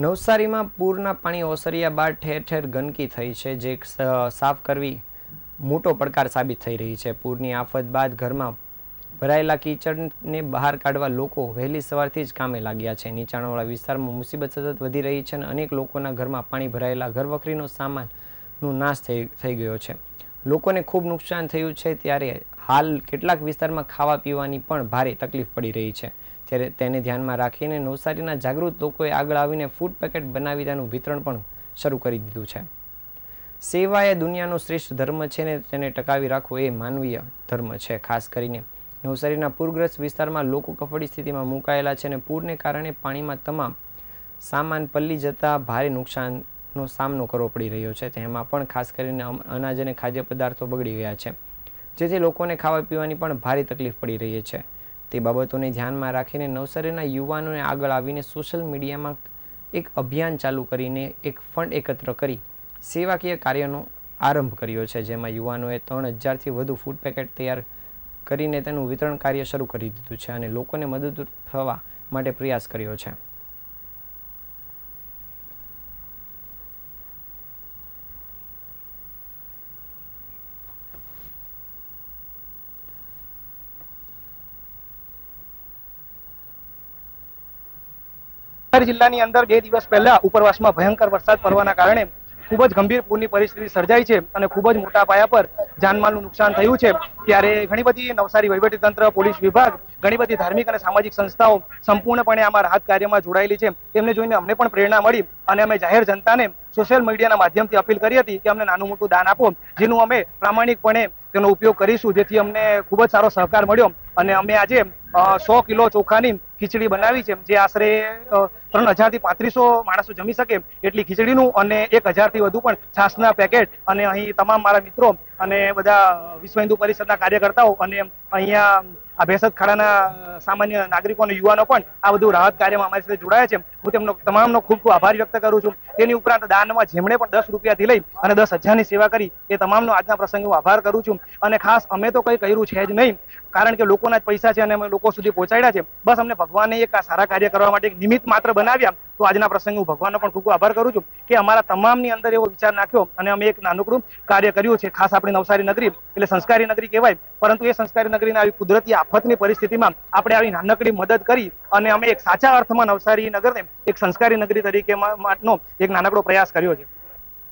નવસારીમાં પૂરના પાણી ઓસરિયા બાદ ઠેર ઠેર ગંદકી થઈ છે, જે સાફ કરવી મોટો પડકાર સાબિત થઈ રહી છે. પૂરની આફત બાદ ઘરમાં ભરાયેલા કીચડને બહાર કાઢવા લોકો વહેલી સવારથી જ કામે લાગ્યા છે. નીચાણવાળા વિસ્તારમાં મુસીબત સતત વધી રહી છે અને અનેક લોકોના ઘરમાં પાણી ભરાયેલા ઘરવખરીનો સામાનનો નાશ થઈ થઈ ગયો છે. લોકોને ખૂબ નુકસાન થયું છે ત્યારે હાલ કેટલાક વિસ્તારમાં ખાવા પીવાની પણ ભારે તકલીફ પડી રહી છે. ત્યારે તેને ધ્યાનમાં રાખીને નવસારીના જાગૃત લોકોએ આગળ આવીને ફૂડ પેકેટ બનાવી તેનું વિતરણ પણ શરૂ કરી દીધું છે. સેવા એ દુનિયાનો શ્રેષ્ઠ ધર્મ છે ને તેને ટકાવી રાખવો એ માનવીય ધર્મ છે. ખાસ કરીને નવસારીના પૂરગ્રસ્ત વિસ્તારમાં લોકો કફળી સ્થિતિમાં મુકાયેલા છે અને પૂરને કારણે પાણીમાં તમામ સામાન પલ્લી જતા ભારે નુકસાનનો સામનો કરવો પડી રહ્યો છે. તેમાં પણ ખાસ કરીને અનાજ અને ખાદ્ય પદાર્થો બગડી ગયા છે. જેથી લોકોને ખાવા પીવાની પણ ભારે તકલીફ પડી રહી છે. તે બાબતોને ધ્યાનમાં રાખીને નવસારીના યુવાનોને આગળ આવીને સોશિયલ મીડિયામાં એક અભિયાન ચાલુ કરીને એક ફંડ એકત્ર કરી સેવાકીય કાર્યનો આરંભ કર્યો છે. જેમાં યુવાનોએ ત્રણ હજારથી વધુ ફૂડ પેકેટ તૈયાર કરીને તેનું વિતરણ કાર્ય શરૂ કરી દીધું છે અને લોકોને મદદરૂપ થવા માટે પ્રયાસ કર્યો છે. નવસારી જિલ્લાની અંદર બે દિવસ પહેલા ઉપરવાસમાં ભયંકર વરસાદ પડવાના કારણે ખૂબ જ ગંભીર પૂરની પરિસ્થિતિ સર્જાઈ છે અને ખૂબ જ મોટા પાયા પર જાનમાલનું નુકસાન થયું છે. ત્યારે ઘણી બધી નવસારી વહીવટીતંત્ર, પોલીસ વિભાગ, ઘણી બધી ધાર્મિક અને સામાજિક સંસ્થાઓ સંપૂર્ણપણે આમાં રાહત કાર્યમાં જોડાયેલી છે. તેમને જોઈને અમને પણ પ્રેરણા મળી અને અમે જાહેર જનતાને સોશિયલ મીડિયાના માધ્યમથી અપીલ કરી હતી કે અમને નાનું મોટું દાન આપો, જેનું અમે પ્રામાણિકપણે તેનો ઉપયોગ કરીશું, જેથી અમને ખૂબ જ સારો સહકાર મળ્યો અને અમે આજે સો કિલો ચોખાની ખીચડી બનાવી છે જે આશરે ત્રણ હજારથી પાંત્રીસો માણસો જમી શકે એટલી ખીચડીનું અને એક હજારથી વધુ પણ છાસના પેકેટ અને અહીં તમામ મારા મિત્રો અને બધા વિશ્વ હિન્દુ પરિષદના કાર્યકર્તાઓ અને અહીંયા આ ભેસદ ખાડાના સામાન્ય નાગરિકો અને યુવાનો પણ આ બધું રાહત કાર્યમાં અમારી સાથે જોડાયા છે હું તેમનો તમામનો ખૂબ ખૂબ આભાર વ્યક્ત કરું છું. તેની ઉપરાંત દાનમાં જેમણે પણ દસ રૂપિયાથી લઈ અને દસ હજારની સેવા કરી, એ તમામનો આજના પ્રસંગે હું આભાર કરું છું. અને ખાસ અમે તો કંઈ કર્યું છે જ નહીં, કારણ કે લોકોના જ પૈસા છે અને અમે લોકો સુધી પહોંચાડ્યા છે. બસ અમને ભગવાને એક સારા કાર્ય કરવા માટે એક નિમિત્ત માત્ર બનાવ્યા. તો આજના પ્રસંગે હું ભગવાનનો પણ ખૂબ આભાર કરું છું કે અમારા તમામની અંદર એવો વિચાર નાખ્યો અને અમે એક નાનકડું કાર્ય કર્યું છે, ખાસ આપણી નવસારી નગરી એટલે સંસ્કારી નગરી કહેવાય. પરંતુ એ સંસ્કારી નગરીને આવી કુદરતી આફતની પરિસ્થિતિમાં આપણે આવી નાનકડી મદદ કરી અને અમે એક સાચા અર્થમાં નવસારી નગરને એક સંસ્કારી નગરી તરીકે એક નાનકડો પ્રયાસ કર્યો છે.